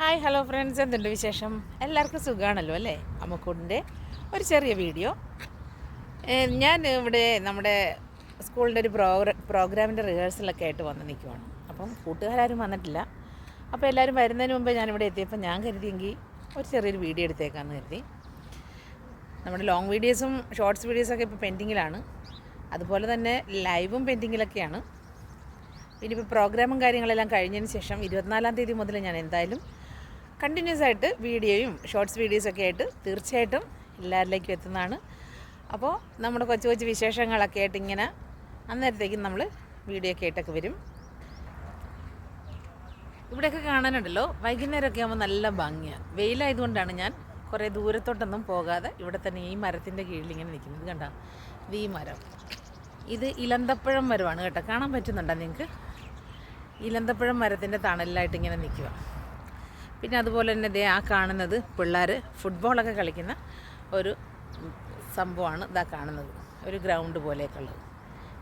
Hi hello friends എന്തുണ്ട് വിശേഷം? എല്ലാവർക്കും സുഖമാണല്ലോ അല്ലേ? അമ്മക്കൂടിന്റെ ഒരു ചെറിയ വീഡിയോ. ഞാൻ ഇവിടെ നമ്മുടെ സ്കൂളിന്റെ ഒരു പ്രോഗ്ര പ്രോഗ്രാമിന്റെ റിഹേഴ്സലൊക്കെ ആയിട്ട് വന്ന് നിൽക്കുവാണ്. അപ്പം കൂട്ടുകാരും വന്നിട്ടില്ല. അപ്പോൾ എല്ലാവരും വരുന്നതിന് മുമ്പേ ഞാനിവിടെ എത്തിയപ്പോൾ ഞാൻ കരുതിയെങ്കിൽ ഒരു ചെറിയൊരു വീഡിയോ എടുത്തേക്കാന്ന് കരുതി. നമ്മുടെ ലോങ് വീഡിയോസും ഷോർട്സ് വീഡിയോസൊക്കെ ഇപ്പോൾ പെൻഡിങ്ങിലാണ് അതുപോലെ തന്നെ ലൈവും പെൻഡിങ്ങിലൊക്കെയാണ് ഇനിയിപ്പോൾ പ്രോഗ്രാമും കാര്യങ്ങളെല്ലാം കഴിഞ്ഞതിന് ശേഷം ഇരുപത്തിനാലാം തീയതി മുതൽ ഞാൻ എന്തായാലും കണ്ടിന്യൂസ് ആയിട്ട് വീഡിയോയും ഷോർട്സ് വീഡിയോസൊക്കെ ആയിട്ട് തീർച്ചയായിട്ടും എല്ലാവരിലേക്കും എത്തുന്നതാണ്. അപ്പോൾ നമ്മുടെ കൊച്ചു കൊച്ചു വിശേഷങ്ങളൊക്കെ ആയിട്ട് ഇങ്ങനെ അന്നേരത്തേക്കും നമ്മൾ വീഡിയോ ഒക്കെ ആയിട്ടൊക്കെ വരും. ഇവിടെയൊക്കെ കാണാനുണ്ടല്ലോ വൈകുന്നേരമൊക്കെ ആകുമ്പോൾ നല്ല ഭംഗിയാണ് വെയിലായതുകൊണ്ടാണ് ഞാൻ കുറേ ദൂരത്തോട്ടൊന്നും പോകാതെ ഇവിടെ തന്നെ ഈ മരത്തിന്റെ കീഴിൽ ഇങ്ങനെ നിൽക്കുന്നത് കണ്ട. ഇത് ഈ മരം. ഇത് ഇലന്തപ്പഴം മരമാണ് കേട്ടോ. കാണാൻ പറ്റുന്നുണ്ടോ നിങ്ങൾക്ക്? ഇലന്തപ്പഴം മരത്തിന്റെ തണലിലായിട്ട് ഇങ്ങനെ നിൽക്കുക പിന്നെ അതുപോലെ തന്നെ ദേ ആ കാണുന്നത് പിള്ളേർ ഫുട്ബോളൊക്കെ കളിക്കുന്ന ഒരു സംഭവമാണ് ഇതാ കാണുന്നത്. ഒരു ഗ്രൗണ്ട് പോലെയൊക്കെ ഉള്ളത്.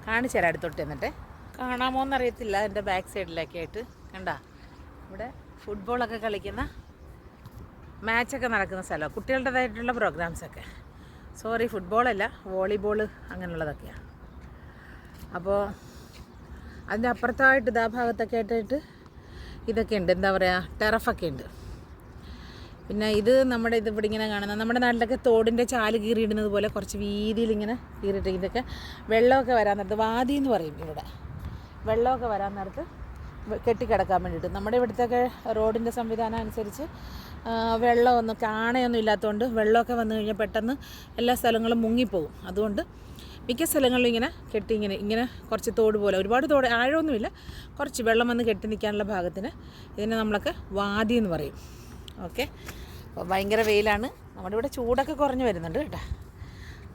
കാണിച്ചു തരാം അടുത്തോട്ട് എന്നിട്ട് കാണാമോ എന്നറിയത്തില്ല. എന്റെ ബാക്ക് സൈഡിലൊക്കെ ആയിട്ട്. കണ്ട? ഇവിടെ ഫുട്ബോളൊക്കെ കളിക്കുന്ന മാച്ചൊക്കെ നടക്കുന്ന സ്ഥലമാണ് കുട്ടികളുടേതായിട്ടുള്ള പ്രോഗ്രാംസൊക്കെ സോറി ഫുട്ബോളല്ല വോളിബോൾ അങ്ങനെയുള്ളതൊക്കെയാണ് അപ്പോൾ അതിന്റെ അപ്പുറത്തായിട്ട് ഇതാ ഭാഗത്തൊക്കെ ആയിട്ടായിട്ട് ഇതൊക്കെ ഉണ്ട് എന്താ പറയുക ടെറഫൊക്കെ ഉണ്ട് പിന്നെ ഇത് നമ്മുടെ ഇത് ഇവിടെ ഇങ്ങനെ കാണുന്ന നമ്മുടെ നാട്ടിലൊക്കെ തോടിന്റെ ചാൽ കീറിയിടുന്നത് പോലെ കുറച്ച് വീതിയിൽ ഇങ്ങനെ കീറിയിട്ട് ഇതൊക്കെ വെള്ളമൊക്കെ വരാൻ നേരത്ത് വാതി എന്ന് പറയും ഇവിടെ. വെള്ളമൊക്കെ വരാൻ നേരത്ത് കെട്ടിക്കിടക്കാൻ വേണ്ടിയിട്ട്. നമ്മുടെ ഇവിടുത്തെ റോഡിന്റെ സംവിധാനം അനുസരിച്ച് വെള്ളമൊന്നും കാണയൊന്നും ഇല്ലാത്തതുകൊണ്ട് വെള്ളമൊക്കെ വന്നു കഴിഞ്ഞാൽ പെട്ടെന്ന് എല്ലാ സ്ഥലങ്ങളും മുങ്ങിപ്പോകും. അതുകൊണ്ട് മിക്ക സ്ഥലങ്ങളിലും ഇങ്ങനെ കെട്ടി ഇങ്ങനെ ഇങ്ങനെ കുറച്ച് തോട് പോലെ ഒരുപാട് തോട് ആഴമൊന്നുമില്ല. കുറച്ച് വെള്ളം വന്ന് കെട്ടി നിൽക്കാനുള്ള ഭാഗത്തിന് ഇതിനെ നമ്മളൊക്കെ വാതി എന്ന് പറയും. ഓക്കെ? അപ്പോൾ ഭയങ്കര വെയിലാണ്. നമ്മുടെ ഇവിടെ ചൂടൊക്കെ കുറഞ്ഞു വരുന്നുണ്ട് കേട്ടോ.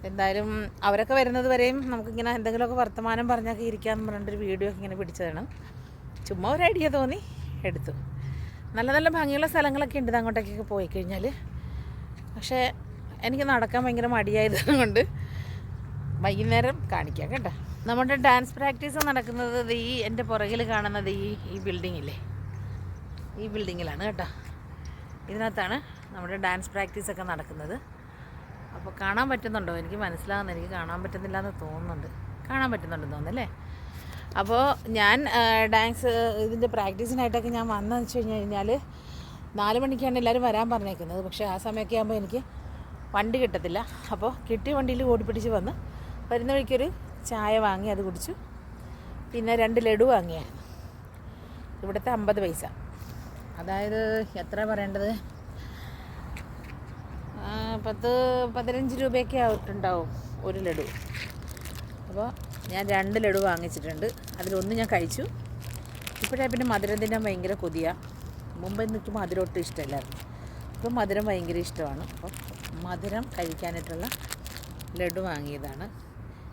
എന്തായാലും അവരൊക്കെ വരുന്നത് വരെയും നമുക്കിങ്ങനെ എന്തെങ്കിലുമൊക്കെ വർത്തമാനം പറഞ്ഞൊക്കെ ഇരിക്കാമെന്ന് പറഞ്ഞിട്ടൊരു വീഡിയോ ഒക്കെ ഇങ്ങനെ പിടിച്ചതാണ്. ചുമ്മാ ഒരു ഐഡിയ തോന്നി എടുത്തു. നല്ല നല്ല ഭംഗിയുള്ള സ്ഥലങ്ങളൊക്കെ ഉണ്ട് അങ്ങോട്ടേക്കൊക്കെ പോയി കഴിഞ്ഞാൽ പക്ഷേ എനിക്ക് നടക്കാൻ ഭയങ്കര മടിയായത് കൊണ്ട് വൈകുന്നേരം കാണിക്കാം കേട്ടോ. നമ്മുടെ ഡാൻസ് പ്രാക്ടീസ് നടക്കുന്നത് ഈ എന്റെ പുറകിൽ കാണുന്നത് ഈ ഈ ബിൽഡിങ്ങില്ലേ ഈ ബിൽഡിങ്ങിലാണ് കേട്ടോ. ഇതിനകത്താണ് നമ്മുടെ ഡാൻസ് പ്രാക്ടീസൊക്കെ നടക്കുന്നത്. അപ്പോൾ കാണാൻ പറ്റുന്നുണ്ടോ? എനിക്ക് മനസ്സിലാകുന്ന എനിക്ക് കാണാൻ പറ്റുന്നില്ല എന്ന് തോന്നുന്നുണ്ട്. കാണാൻ പറ്റുന്നുണ്ടെന്ന് തോന്നുന്നല്ലേ? അപ്പോൾ ഞാൻ ഡാൻസ് ഇതിന്റെ പ്രാക്ടീസിനായിട്ടൊക്കെ ഞാൻ വന്നതെന്ന് വെച്ച് കഴിഞ്ഞ് കഴിഞ്ഞാൽ നാല് മണിക്കാണ് എല്ലാവരും വരാൻ പറഞ്ഞേക്കുന്നത്. പക്ഷേ ആ സമയമൊക്കെ ആകുമ്പോൾ എനിക്ക് വണ്ടി കിട്ടത്തില്ല. അപ്പോൾ കിട്ടിയ വണ്ടിയിൽ ഓടിപ്പിടിച്ച് വന്ന് വരുന്ന വഴിക്കൊരു ചായ വാങ്ങി അത് കുടിച്ചു. പിന്നെ രണ്ട് ലഡു വാങ്ങിയായിരുന്നു ഇവിടുത്തെ അമ്പത് പൈസ. അതായത് എത്ര പറയേണ്ടത്? പത്ത് പതിനഞ്ച് രൂപയൊക്കെ ആയിട്ടുണ്ടാവും ഒരു ലഡു. അപ്പോൾ ഞാൻ രണ്ട് ലഡു വാങ്ങിച്ചിട്ടുണ്ട്. അതിലൊന്ന് ഞാൻ കഴിച്ചു. ഇപ്പോഴേ പിന്നെ മധുരം തിന്നാൻ ഭയങ്കര കൊതിയാണ് മുമ്പ് എനിക്ക് മധുരം ഒട്ടും ഇഷ്ടമല്ലായിരുന്നു. ഇപ്പം മധുരം ഭയങ്കര ഇഷ്ടമാണ്. അപ്പം മധുരം കഴിക്കാനായിട്ടുള്ള ലഡു വാങ്ങിയതാണ്.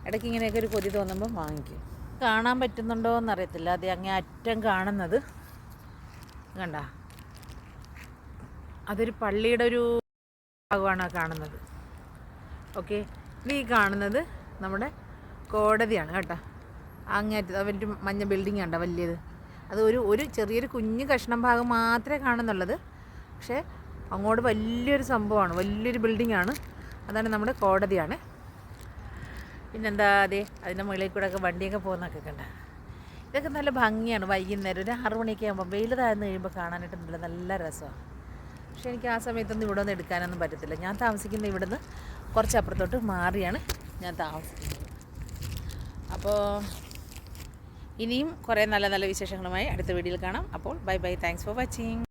ഇടയ്ക്ക് ഇങ്ങനെയൊക്കെ ഒരു കൊതി തോന്നുമ്പോൾ വാങ്ങിക്കും. കാണാൻ പറ്റുന്നുണ്ടോ എന്നറിയത്തില്ല. അത് അങ്ങേ അറ്റം കാണുന്നത്. കണ്ട? അതൊരു പള്ളിയുടെ ഒരു ഭാഗമാണ് കാണുന്നത്. ഓക്കെ? ഇത് ഈ കാണുന്നത് നമ്മുടെ കോടതിയാണ് കേട്ടോ. അങ്ങേറ്റത് അവന്റെ മഞ്ഞ ബിൽഡിംഗ് ഉണ്ടോ വലിയത്. അത് ഒരു ഒരു ചെറിയൊരു കുഞ്ഞു കഷ്ണം ഭാഗം മാത്രമേ കാണുന്നുള്ളത്. പക്ഷേ അങ്ങോട്ട് വലിയൊരു സംഭവമാണ്. വലിയൊരു ബിൽഡിംഗ് ആണ്. അതാണ് നമ്മുടെ കോടതിയാണ്. പിന്നെന്താ അതെ അതിന്റെ മുകളിൽ കൂടെ ഒക്കെ വണ്ടിയൊക്കെ പോകുന്നൊക്കെ കണ്ട. ഇതൊക്കെ നല്ല ഭംഗിയാണ് വൈകുന്നേരം. ഒരു ആറു മണിയൊക്കെ ആകുമ്പോൾ വെയിൽ താഴ്ന്നു കഴിയുമ്പോൾ കാണാനായിട്ട് നല്ല നല്ല രസമാണ് പക്ഷേ എനിക്ക് ആ സമയത്തൊന്നും ഇവിടെ ഒന്നും എടുക്കാനൊന്നും പറ്റത്തില്ല. ഞാൻ താമസിക്കുന്ന ഇവിടുന്ന് കുറച്ച് അപ്പുറത്തോട്ട് മാറിയാണ് ഞാൻ താമസിക്കുന്നത്. അപ്പോൾ ഇനിയും കുറേ നല്ല നല്ല വിശേഷങ്ങളുമായി അടുത്ത വീഡിയോയിൽ കാണാം. അപ്പോൾ bye bye. Thanks for watching